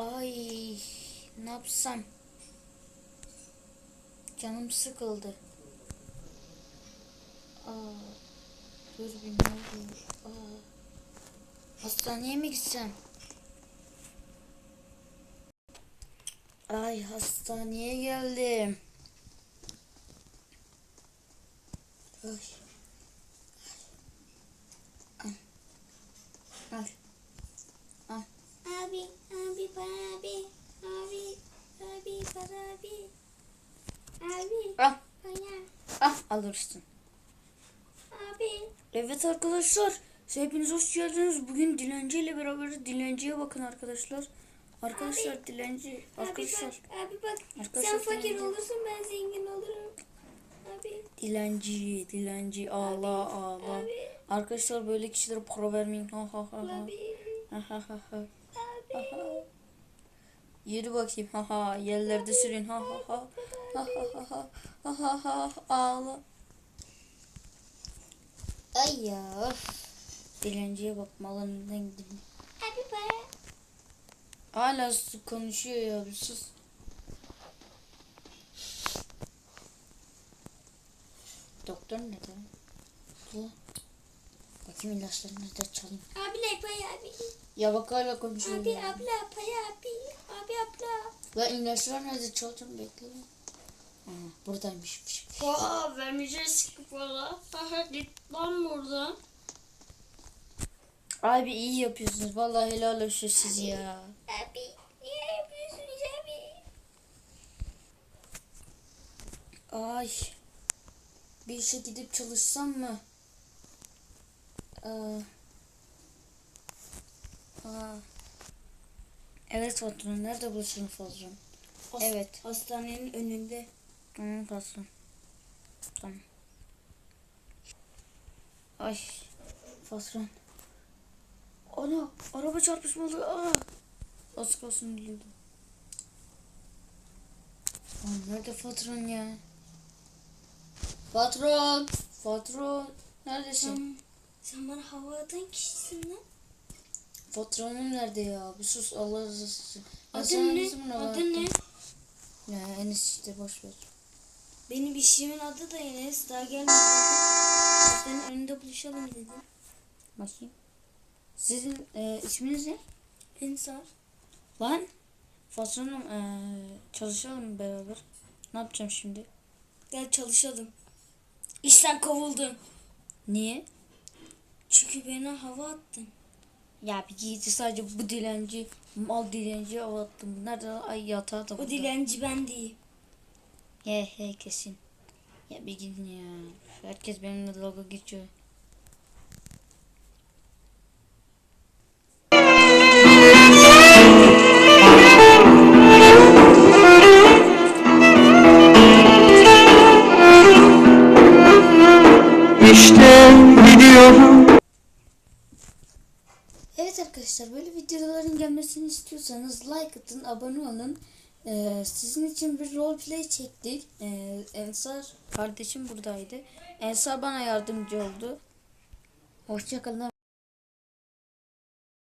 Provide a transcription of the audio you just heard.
Ay ne yapsam? Canım sıkıldı. Aa, dur bir ne olur. Aa, hastaneye mi gitsem? Ay hastaneye geldim. Ay. Ay. Ay. Ay. Abi, abi, bana abi, abi, abi, bana abi, abi, Al. bana, Ah alırsın. abi. Evet arkadaşlar. Hepiniz hoş geldiniz. Bugün Dilenci ile beraber Dilenci'ye bakın arkadaşlar. Arkadaşlar Dilenci. Abi Arkadaşlar bak, abi bak. Arkadaşlar Sen fakir dilenci. olursun, ben zengin olurum. Abi, Dilenci, Dilenci ağla ağla. abi, Arkadaşlar böyle kişilere para vermeyin. Ha ha ha ha. abi, Ha ha ha ha. Yürü bakayım. Ha ha. Yerlerde sürün. Ha ha ha. Ha ha ha ha. Ha ha. Ağla. Ay ya. Dilenciye bak malından gidelim. Abi bana. Hala konuşuyor ya bir sus. Doktor nerede? Dur. Bakayım ilaçları nerede çalayım. Abi ne pay abi. Ya bak hala konuşuyor. Abi ya. abla pay abi. Abi abla. Lan ilaçlar nerede çalacağım bekle. Ha, buradaymış. Aa vermeyeceğiz ki valla. Aha git lan buradan. Abi iyi yapıyorsunuz. Vallahi helal olsun siz ya. Abi niye yapıyorsunuz abi? Ay. Bir işe gidip çalışsam mı? Aa. Aa. Evet patron. Nerede buluşalım patron? Has- Evet. Hastanenin önünde. Tamam patron. Tamam. Ay. Patron. Ana. Araba çarpışmalı. Aa. Az kalsın ölüyordum. Lan nerede patron ya? Patron. Patron. Neredesin? Sen, sen bana hava atan kişisin lan. Patronun nerede ya? Bir sus Allah razı olsun. Adın ne? Adın ne? Ya Enes işte boş ver. Benim işimin adı da Enes. Daha gelmedi. Hastanenin önünde buluşalım dedim. Bakayım. Sizin e, isminiz ne? Ensar. Lan. Patronum e, çalışalım beraber. Ne yapacağım şimdi? Gel çalışalım. İşten kovuldum. Niye? Çünkü bana hava attın. Ya bir giydi sadece bu dilenci, mal dilenci avattım. Nerede lan? ay yatağı da O burada. dilenci ben değil. He he kesin. Ya bir gidin ya. Herkes benimle dalga geçiyor. İşte gidiyorum. Arkadaşlar böyle videoların gelmesini istiyorsanız like atın, abone olun. Ee, sizin için bir roleplay çektik. Ee, Ensar kardeşim buradaydı. Ensar bana yardımcı oldu. Hoşçakalın.